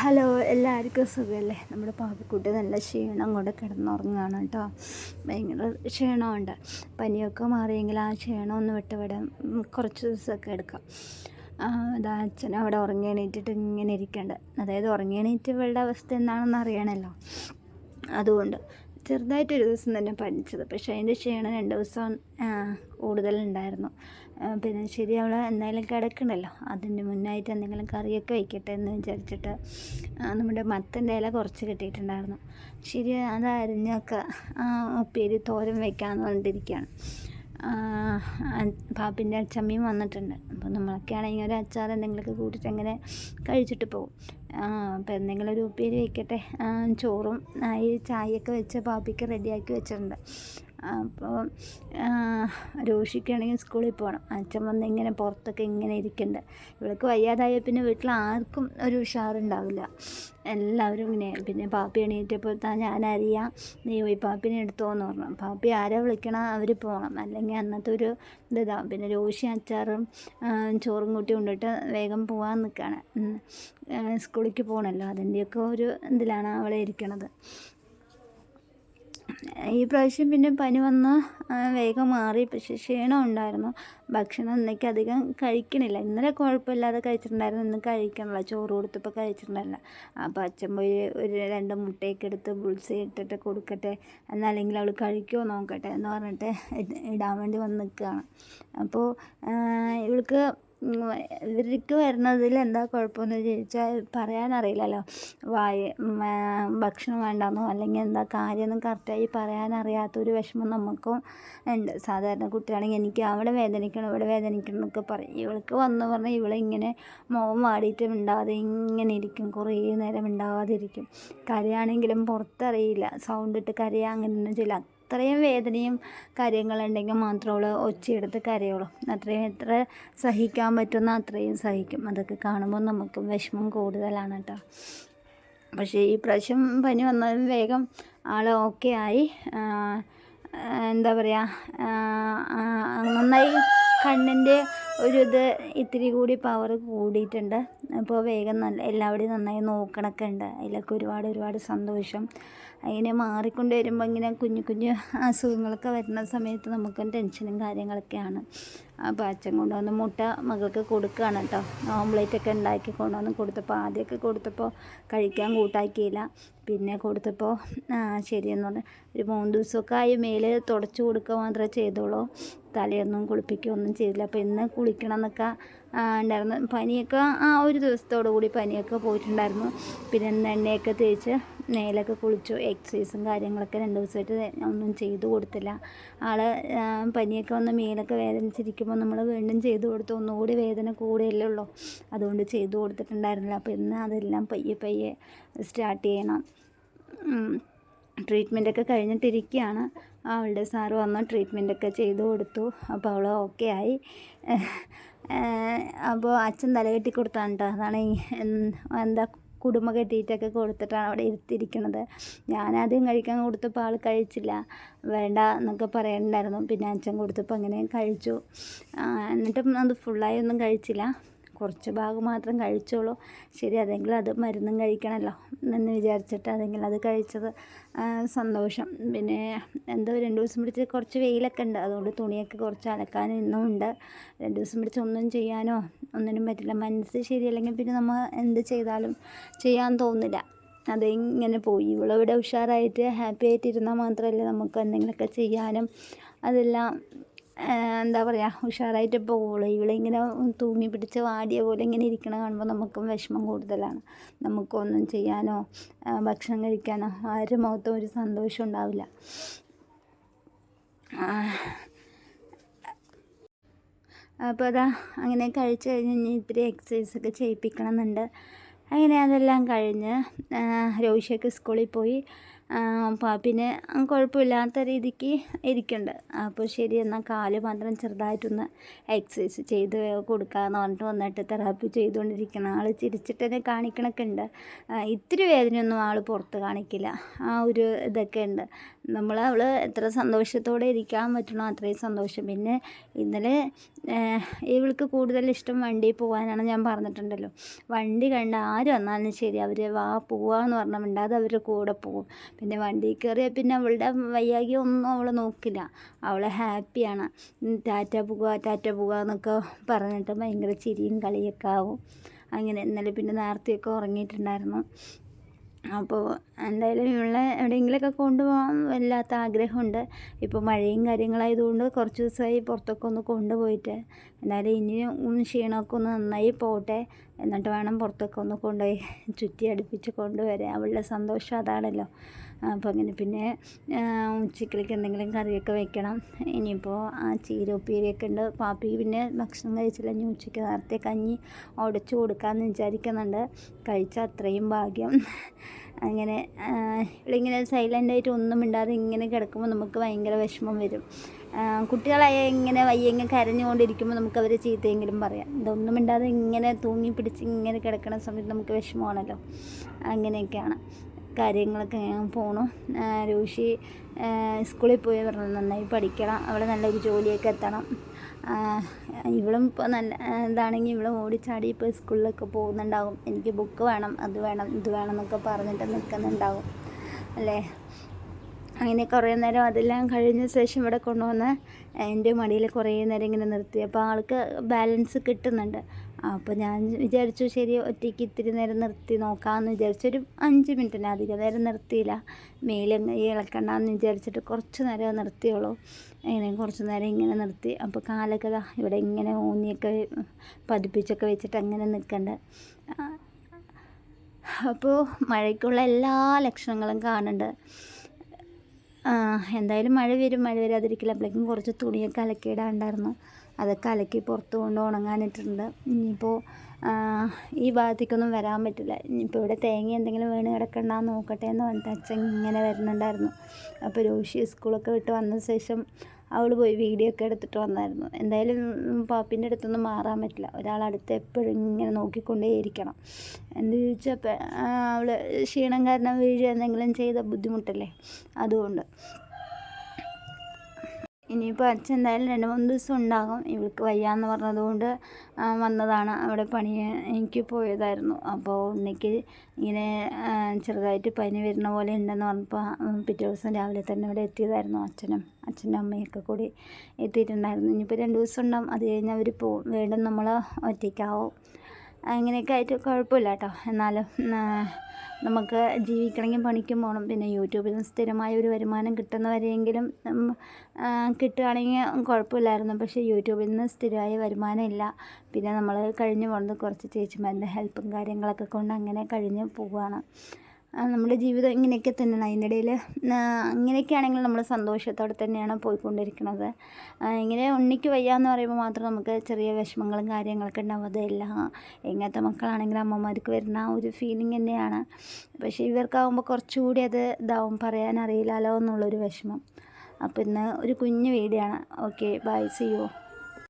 Hello എല്ലാവർക്കും സുഖമല്ലേ നമ്മുടെ പാപ്പിക്കുട്ടി നല്ല ക്ഷീണം കൊണ്ട് കിടന്നുറങ്ങുകയാണ് കേട്ടോ. ഭയങ്കര ക്ഷീണമുണ്ട്. പനിയൊക്കെ മാറിയെങ്കിൽ ആ ക്ഷീണം ഒന്ന് വിട്ടുവിടാൻ കുറച്ച് ദിവസമൊക്കെ എടുക്കാം. അതാ അച്ഛൻ അവിടെ ഉറങ്ങി എണീറ്റിട്ട് ഇങ്ങനെ ഇരിക്കേണ്ടത് അതായത് ഉറങ്ങി എണീറ്റ് ഇവളുടെ അവസ്ഥ എന്താണെന്ന് അറിയണമല്ലോ. അതുകൊണ്ട് ചെറുതായിട്ടൊരു ദിവസം തന്നെ പനിച്ചത്. പക്ഷേ അതിന്റെ ക്ഷീണം രണ്ട് ദിവസം കൂടുതലുണ്ടായിരുന്നു. പിന്നെ ശരി അവൾ എന്തായാലും കിടക്കണല്ലോ. അതിന് മുന്നായിട്ട് എന്തെങ്കിലും കറിയൊക്കെ വയ്ക്കട്ടെ എന്ന് വിചാരിച്ചിട്ട് നമ്മുടെ മത്തന്റെ ഇല കുറച്ച് കിട്ടിയിട്ടുണ്ടായിരുന്നു. ശരി അത് അരിഞ്ഞൊക്കെ ഉപ്പേരി തോരൻ വെക്കാമെന്ന് പറഞ്ഞിട്ടിരിക്കുകയാണ്. പാപ്പിന്റെ അച്ചമ്മയും വന്നിട്ടുണ്ട്. അപ്പോൾ നമ്മളൊക്കെ ആണെങ്കിൽ ഒരു അച്ചാർ എന്തെങ്കിലുമൊക്കെ കൂട്ടിയിട്ട് അങ്ങനെ കഴിച്ചിട്ട് പോകും. അപ്പോൾ എന്തെങ്കിലും ഒരു ഉപ്പേരി വയ്ക്കട്ടെ ചോറും ഈ ചായയൊക്കെ വെച്ച് പാപ്പിക്ക് റെഡിയാക്കി വെച്ചിട്ടുണ്ട്. അപ്പോൾ രോഷിക്കാണെങ്കിൽ സ്കൂളിൽ പോകണം. അച്ഛൻ വന്ന് ഇങ്ങനെ പുറത്തൊക്കെ ഇങ്ങനെ ഇരിക്കുന്നുണ്ട് ഇവൾക്ക് വയ്യാതായ പിന്നെ വീട്ടിൽ ആർക്കും ഒരു ഉഷാറുണ്ടാവില്ല. എല്ലാവരും ഇങ്ങനെ. പിന്നെ പാപ്പി എണീറ്റപ്പോൾ താ ഞാനറിയാം നീ പോയി പാപ്പിനെ എടുത്തോന്ന് പറഞ്ഞു. പാപ്പി ആരെ വിളിക്കണം? അവർ പോകണം അല്ലെങ്കിൽ അന്നത്തെ ഒരു ഇതാ. പിന്നെ രോഷി അച്ചാറും ചോറും കൂട്ടി കൊണ്ടിട്ട് വേഗം പോകാൻ നിൽക്കുകയാണ്. സ്കൂളിലേക്ക് പോകണമല്ലോ. അതിന്റെയൊക്കെ ഒരു ഇതിലാണ് അവളെ ഇരിക്കണത്. ഈ പ്രാവശ്യം പിന്നെ പനി വന്ന് വേഗം മാറി. പക്ഷെ ക്ഷീണം ഉണ്ടായിരുന്നു. ഭക്ഷണം ഇന്നേക്ക് അധികം കഴിക്കണില്ല. ഇന്നലെ കുഴപ്പമില്ലാതെ കഴിച്ചിട്ടുണ്ടായിരുന്നു. ഇന്ന് കഴിക്കണില്ല. ചോറ് കൊടുത്തപ്പോൾ കഴിച്ചിട്ടുണ്ടായിരുന്നില്ല. അപ്പോൾ അച്ഛൻ പോയി ഒരു രണ്ട് മുട്ടയൊക്കെ എടുത്ത് ബുൾസി ഇട്ടിട്ട് കൊടുക്കട്ടെ. എന്നല്ലെങ്കിൽ അവൾ കഴിക്കുമോ നോക്കട്ടെ എന്ന് പറഞ്ഞിട്ട് ഇടാൻ വേണ്ടി വന്ന് നിൽക്കുകയാണ്. അപ്പോൾ ഇവൾക്ക് ഇവർക്ക് വരുന്നതിൽ എന്താ കുഴപ്പമെന്ന് ചോദിച്ചാൽ പറയാനറിയില്ലല്ലോ വായ ഭക്ഷണം വേണ്ടെന്നോ അല്ലെങ്കിൽ എന്താ കാര്യമൊന്നും കറക്റ്റായി പറയാനറിയാത്തൊരു വിഷമം നമുക്കും ഉണ്ട്. സാധാരണ കുട്ടിയാണെങ്കിൽ എനിക്ക് അവിടെ വേദനിക്കണം ഇവിടെ വേദനിക്കണം എന്നൊക്കെ പറയും. ഇവൾക്ക് വന്നു പറഞ്ഞാൽ ഇവളിങ്ങനെ മുഖം വാടിയിട്ട് മിണ്ടാതെ ഇങ്ങനെ ഇരിക്കും. കുറേ നേരം ഉണ്ടാവാതിരിക്കും കരയാണെങ്കിലും പുറത്തറിയില്ല. സൗണ്ട് ഇട്ട് കരയാ അങ്ങനെയൊന്നും ചെയ്യില്ല. അത്രയും വേദനയും കാര്യങ്ങളുണ്ടെങ്കിൽ മാത്രമേ അവൾ ഒച്ചയെടുത്ത് കരയുള്ളൂ. അത്രയും എത്ര സഹിക്കാൻ പറ്റുന്ന അത്രയും സഹിക്കും. അതൊക്കെ കാണുമ്പോൾ നമുക്ക് വിഷമം കൂടുതലാണ് കേട്ടോ. പക്ഷേ ഈ പ്രാവശ്യം പനി വന്നതും വേഗം ആൾ ഓക്കെ ആയി. എന്താ പറയുക നന്നായി കണ്ണിന്റെ ഒരു ഇത് ഇത്തിരി കൂടി പവർ കൂടിയിട്ടുണ്ട്. അപ്പോൾ വേഗം നല്ല എല്ലാവരുടെയും നന്നായി നോക്കണമൊക്കെ ഉണ്ട്. അതിലൊക്കെ ഒരുപാട് ഒരുപാട് സന്തോഷം. അങ്ങനെ മാറിക്കൊണ്ട് വരുമ്പോൾ ഇങ്ങനെ കുഞ്ഞു കുഞ്ഞു അസുഖങ്ങളൊക്കെ വരുന്ന സമയത്ത് നമുക്കും ടെൻഷനും കാര്യങ്ങളൊക്കെയാണ്. അപ്പോൾ അച്ഛൻ കൊണ്ടുവന്ന് മുട്ട മകൾക്ക് കൊടുക്കുകയാണ് കേട്ടോ ഓംലേറ്റൊക്കെ ഉണ്ടാക്കി കൊണ്ടുവന്ന് കൊടുത്തപ്പോൾ ആദ്യമൊക്കെ കൊടുത്തപ്പോൾ കഴിക്കാൻ കൂട്ടാക്കിയില്ല. പിന്നെ കൊടുത്തപ്പോൾ ശരിയെന്ന് പറഞ്ഞു ഒരു മൂന്ന് ദിവസമൊക്കെ ആയി മേൽ തുടച്ചു കൊടുക്കുക മാത്രമേ ചെയ്തോളൂ തലയൊന്നും കുളിപ്പിക്കുകയൊന്നും ചെയ്തില്ല. അപ്പോൾ ഇന്ന് കുളിക്കണം എന്നൊക്കെ ഉണ്ടായിരുന്നു. പനിയൊക്കെ ആ ഒരു ദിവസത്തോടു കൂടി പനിയൊക്കെ പോയിട്ടുണ്ടായിരുന്നു. പിന്നെ എണ്ണയൊക്കെ തേച്ച് നെയിലൊക്കെ കുളിച്ചു എക്സസൈസും കാര്യങ്ങളൊക്കെ രണ്ട് ദിവസമായിട്ട് ഒന്നും ചെയ്തു കൊടുത്തില്ല. ആൾ പനിയൊക്കെ വന്ന് മേലൊക്കെ വേദനിച്ചിരിക്കുമ്പോൾ നമ്മൾ വീണ്ടും ചെയ്തു കൊടുത്തു. ഒന്നുകൂടി വേദന കൂടുകയല്ലേ ഉള്ളൂ. അതുകൊണ്ട് ചെയ്തു കൊടുത്തിട്ടുണ്ടായിരുന്നില്ല. അപ്പോൾ ഇന്ന് അതെല്ലാം പയ്യെ പയ്യെ സ്റ്റാർട്ട് ചെയ്യണം. ട്രീറ്റ്മെന്റൊക്കെ കഴിഞ്ഞിട്ടിരിക്കുകയാണ്. അവളുടെ സാറ് വന്ന് ട്രീറ്റ്മെന്റൊക്കെ ചെയ്തു കൊടുത്തു. അപ്പോൾ അവൾ ഓക്കെ ആയി അപ്പോൾ അച്ഛൻ തലകെട്ടി കൊടുത്താണ് കേട്ടോ. അതാണ് എന്താ കുടുംബ കെട്ടിയിട്ടൊക്കെ കൊടുത്തിട്ടാണ് അവിടെ ഇരുത്തിയിരിക്കുന്നത്. ഞാനാദ്യം കഴിക്കാൻ കൊടുത്തപ്പോൾ ആൾ കഴിച്ചില്ല. വേണ്ട എന്നൊക്കെ പറയണ്ടായിരുന്നു. പിന്നെ അച്ഛൻ കൊടുത്തപ്പോൾ അങ്ങനെ കഴിച്ചു. എന്നിട്ടും അത് ഫുള്ളായി ഒന്നും കഴിച്ചില്ല. കുറച്ച് ഭാഗം മാത്രം കഴിച്ചോളൂ. ശരി അതെങ്കിലും അത് മരുന്നും കഴിക്കണമല്ലോ എന്ന് വിചാരിച്ചിട്ട് അതെങ്കിലും അത് കഴിച്ചത് സന്തോഷം. പിന്നെ എന്തോ രണ്ട് ദിവസം പിടിച്ച് കുറച്ച് വെയിലൊക്കെ ഉണ്ട്. അതുകൊണ്ട് തുണിയൊക്കെ കുറച്ച് അലക്കാനും ഇന്നും ഉണ്ട്. രണ്ട് ദിവസം പിടിച്ച് ഒന്നും ചെയ്യാനോ ഒന്നിനും പറ്റില്ല. മനസ്സ് ശരിയല്ലെങ്കിൽ പിന്നെ നമ്മൾ എന്ത് ചെയ്താലും ചെയ്യാൻ തോന്നില്ല. അതിങ്ങനെ പോയി. ഇവളിവിടെ ഉഷാറായിട്ട് ഹാപ്പി ആയിട്ട് ഇരുന്നാൽ മാത്രമല്ലേ നമുക്ക് എന്തെങ്കിലുമൊക്കെ ചെയ്യാനും അതെല്ലാം എന്താ പറയുക ഉഷാറായിട്ട് പോകുള്ളൂ ഇവളിങ്ങനെ തൂങ്ങി പിടിച്ച് വാടിയ പോലെ ഇങ്ങനെ ഇരിക്കണ കാണുമ്പോൾ നമുക്കും വിഷമം കൂടുതലാണ്. നമുക്കൊന്നും ചെയ്യാനോ ഭക്ഷണം കഴിക്കാനോ ആരും മുഖത്തും ഒരു സന്തോഷം ഉണ്ടാവില്ല. അപ്പോൾ അതാ അങ്ങനെ കഴിച്ച് കഴിഞ്ഞ് ഇനി ഇത്തിരി എക്സസൈസൊക്കെ ചെയ്യിപ്പിക്കണമെന്നുണ്ട്. അങ്ങനെ അതെല്ലാം കഴിഞ്ഞ് രോഷിയൊക്കെ സ്കൂളിൽ പോയി. പാപ്പിന് കുഴപ്പമില്ലാത്ത രീതിക്ക് ഇരിക്കുന്നുണ്ട് അപ്പോൾ ശരി എന്നാൽ കാൽ മാത്രം ചെറുതായിട്ടൊന്ന് എക്സസൈസ് ചെയ്ത് കൊടുക്കാമെന്ന് പറഞ്ഞിട്ട് വന്നിട്ട് തെറാപ്പി ചെയ്തുകൊണ്ടിരിക്കണം ആൾ ചിരിച്ചിട്ട് തന്നെ കാണിക്കണൊക്കെ ഉണ്ട്. ഇത്തിരി വേദനയൊന്നും ആൾ പുറത്ത് കാണിക്കില്ല. ആ ഒരു ഇതൊക്കെ ഉണ്ട്. നമ്മൾ അവൾ എത്ര സന്തോഷത്തോടെ ഇരിക്കാൻ പറ്റണോ അത്രയും സന്തോഷം. പിന്നെ ഇന്നലെ ഇവൾക്ക് കൂടുതൽ ഇഷ്ടം വണ്ടിയിൽ പോകാനാണ് ഞാൻ പറഞ്ഞിട്ടുണ്ടല്ലോ. വണ്ടി കണ്ട ആര് വന്നാലും ശരി അവർ വാ പോവാന്ന് പറഞ്ഞാൽ മിണ്ടാതെ അവർ കൂടെ പോകും. പിന്നെ വണ്ടി കയറിയാൽ പിന്നെ അവളുടെ വയ്യാകി ഒന്നും അവൾ നോക്കില്ല. അവൾ ഹാപ്പിയാണ്. ടാറ്റ പോകുക ടാറ്റ പോകുക എന്നൊക്കെ പറഞ്ഞിട്ട് ഭയങ്കര ചിരിയും കളിയൊക്കെ ആവും. അങ്ങനെ ഇന്നലെ പിന്നെ നേരത്തെയൊക്കെ ഉറങ്ങിയിട്ടുണ്ടായിരുന്നു. അപ്പോൾ എന്തായാലും ഇവളെ എവിടെയെങ്കിലുമൊക്കെ കൊണ്ടുപോകാൻ വല്ലാത്ത ആഗ്രഹമുണ്ട്. ഇപ്പോൾ മഴയും കാര്യങ്ങളായതുകൊണ്ട് കുറച്ച് ദിവസമായി പുറത്തൊക്കെ ഒന്ന് കൊണ്ടുപോയിട്ട് എന്നാലും ഇനിയും ക്ഷീണമൊക്കെ ഒന്ന് നന്നായി പോട്ടെ. എന്നിട്ട് വേണം പുറത്തൊക്കെ ഒന്ന് കൊണ്ടുപോയി ചുറ്റി അടുപ്പിച്ച് കൊണ്ടുവരാൻ. അവളുടെ സന്തോഷം അതാണല്ലോ. അപ്പോൾ അങ്ങനെ പിന്നെ ഉച്ചക്കിലേക്ക് എന്തെങ്കിലും കറിയൊക്കെ വെക്കണം. ഇനിയിപ്പോൾ ആ ചീര ഉപ്പേരിയൊക്കെ ഉണ്ട്. പാപ്പി പിന്നെ ഭക്ഷണം കഴിച്ചില്ല. ഇനി ഉച്ചയ്ക്ക് നേരത്തെ കഞ്ഞി ഉടച്ചു കൊടുക്കാമെന്ന് വിചാരിക്കുന്നുണ്ട്. കഴിച്ച അത്രയും ഭാഗ്യം. അങ്ങനെ ഇവളിങ്ങനെ സൈലന്റായിട്ട് ഒന്നും ഇണ്ടാതെ ഇങ്ങനെ കിടക്കുമ്പോൾ നമുക്ക് ഭയങ്കര വിഷമം വരും. കുട്ടികളായ ഇങ്ങനെ വയ്യെങ്കിൽ കരഞ്ഞുകൊണ്ടിരിക്കുമ്പോൾ നമുക്ക് അവരെ ചീത്തയെങ്കിലും പറയാം. ഇതൊന്നും മിണ്ടാതെ ഇങ്ങനെ തൂങ്ങി പിടിച്ച് ഇങ്ങനെ കിടക്കുന്ന സമയത്ത് നമുക്ക് വിഷമമാണല്ലോ. അങ്ങനെയൊക്കെയാണ് കാര്യങ്ങളൊക്കെ ഞാൻ പോണു. രൂഷി സ്കൂളിൽ പോയി പറഞ്ഞു നന്നായി പഠിക്കണം അവിടെ നല്ലൊരു ജോലിയൊക്കെ എത്തണം. ഇവളും ഇപ്പോൾ നല്ല ഇതാണെങ്കിൽ ഇവളും ഓടിച്ചാടി ഇപ്പോൾ സ്കൂളിലൊക്കെ പോകുന്നുണ്ടാകും എനിക്ക് ബുക്ക് വേണം അത് വേണം ഇത് വേണം എന്നൊക്കെ പറഞ്ഞിട്ട് നിൽക്കുന്നുണ്ടാകും അല്ലേ? അങ്ങനെ കുറേ നേരം അതെല്ലാം കഴിഞ്ഞ ശേഷം ഇവിടെ കൊണ്ടുവന്ന് എന്റെ മടിയിൽ കുറേ നേരം ഇങ്ങനെ നിർത്തി. അപ്പോൾ ആൾക്ക് ബാലൻസ് കിട്ടുന്നുണ്ട്. അപ്പോൾ ഞാൻ വിചാരിച്ചു ശരി ഒറ്റയ്ക്ക് ഇത്തിരി നേരം നിർത്തി നോക്കാമെന്ന് വിചാരിച്ചൊരു അഞ്ച് മിനിറ്റിന് അധികം നേരം നിർത്തിയില്ല. മേലും ഇളക്കണ്ടെന്ന് വിചാരിച്ചിട്ട് കുറച്ച് നേരം നിർത്തിയുള്ളൂ. ഇങ്ങനെ കുറച്ച് നേരം ഇങ്ങനെ നിർത്തി. അപ്പോൾ കാലൊക്കെ ഇവിടെ ഇങ്ങനെ ഊന്നിയൊക്കെ പതിപ്പിച്ചൊക്കെ വെച്ചിട്ട് അങ്ങനെ നിൽക്കണ്ട. അപ്പോൾ മഴയ്ക്കുള്ള എല്ലാ ലക്ഷണങ്ങളും കാണുന്നുണ്ട്. എന്തായാലും മഴ വരും മഴ വരാതിരിക്കില്ല അപ്പോഴേക്കും കുറച്ച് തുണിയൊക്കെ അലക്കിയിടാണ്ടായിരുന്നു അതൊക്കെ അലക്കി പുറത്ത് കൊണ്ട് ഉണങ്ങാനിട്ടുണ്ട്. ഇനിയിപ്പോൾ ഈ ഭാഗത്തേക്കൊന്നും വരാൻ പറ്റില്ല. ഇനിയിപ്പോൾ ഇവിടെ തേങ്ങ എന്തെങ്കിലും വീണ് കിടക്കണ്ടെന്ന് നോക്കട്ടെ എന്ന് പറഞ്ഞിട്ട് അച്ഛൻ ഇങ്ങനെ വരുന്നുണ്ടായിരുന്നു. അപ്പോൾ രോഷി സ്കൂളൊക്കെ വിട്ട് വന്ന ശേഷം അവൾ പോയി വീഡിയോ ഒക്കെ എടുത്തിട്ട് വന്നായിരുന്നു. എന്തായാലും പാപ്പിന്റെ അടുത്തൊന്നും മാറാൻ പറ്റില്ല. ഒരാളടുത്ത് എപ്പോഴും ഇങ്ങനെ നോക്കിക്കൊണ്ടേയിരിക്കണം. എന്ത് ചോദിച്ചാൽ അവൾ ക്ഷീണം കാരണം വീഴുക എന്തെങ്കിലും ചെയ്ത ബുദ്ധിമുട്ടല്ലേ? അതുകൊണ്ട്. ഇനിയിപ്പോൾ അച്ഛൻ എന്തായാലും രണ്ട് മൂന്ന് ദിവസം ഉണ്ടാകും. ഇവൾക്ക് വയ്യാന്ന് പറഞ്ഞതുകൊണ്ട് വന്നതാണ് അവിടെ പണി എനിക്ക് പോയതായിരുന്നു. അപ്പോൾ ഉണ്ണിക്ക് ഇങ്ങനെ ചെറുതായിട്ട് പനി വരുന്ന പോലെ ഉണ്ടെന്ന് പറഞ്ഞപ്പോൾ പിറ്റേ ദിവസം രാവിലെ തന്നെ ഇവിടെ എത്തിയതായിരുന്നു അച്ഛനും അച്ഛന്റെ അമ്മയൊക്കെ കൂടി എത്തിയിട്ടുണ്ടായിരുന്നു. ഇനിയിപ്പോൾ രണ്ട് ദിവസം ഉണ്ടാകും അത് കഴിഞ്ഞ് അവർ പോകും വീണ്ടും നമ്മൾ ഒറ്റയ്ക്കാവും. അങ്ങനെയൊക്കെ ആയിട്ട് കുഴപ്പമില്ല കേട്ടോ. എന്നാലും നമുക്ക് ജീവിക്കണമെങ്കിൽ പണിക്കും പോകണം. പിന്നെ യൂട്യൂബിൽ നിന്ന് സ്ഥിരമായ ഒരു വരുമാനം കിട്ടുന്നവരെയെങ്കിലും കിട്ടുകയാണെങ്കിൽ കുഴപ്പമില്ലായിരുന്നു. പക്ഷേ യൂട്യൂബിൽ നിന്ന് സ്ഥിരമായ വരുമാനം ഇല്ല. പിന്നെ നമ്മൾ കഴിഞ്ഞു പോകുന്നത് കുറച്ച് ചേച്ചിമാരുടെ ഹെൽപ്പും കാര്യങ്ങളൊക്കെ കൊണ്ട് അങ്ങനെ കഴിഞ്ഞ് പോവുകയാണ്. നമ്മുടെ ജീവിതം ഇങ്ങനെയൊക്കെ തന്നെയാണ്. അതിന്റെ ഇടയിൽ ഇങ്ങനെയൊക്കെയാണെങ്കിൽ നമ്മൾ സന്തോഷത്തോടെ തന്നെയാണ് പോയിക്കൊണ്ടിരിക്കുന്നത്. ഇങ്ങനെ ഉണ്ണിക്ക് വയ്യ എന്ന് പറയുമ്പോൾ മാത്രം നമുക്ക് ചെറിയ വിഷമങ്ങളും കാര്യങ്ങളൊക്കെ ഉണ്ടാവും. അതല്ല എങ്ങനത്തെ മക്കളാണെങ്കിലും അമ്മമാർക്ക് വരുന്ന ഒരു ഫീലിംഗ് തന്നെയാണ്. പക്ഷേ ഇവർക്കാവുമ്പോൾ കുറച്ചുകൂടി അത് ഇതാവും പറയാൻ അറിയില്ലല്ലോ എന്നുള്ളൊരു വിഷമം. അപ്പോൾ ഇന്ന് ഒരു കുഞ്ഞു വീഡിയോ ആണ്. Okay bye C U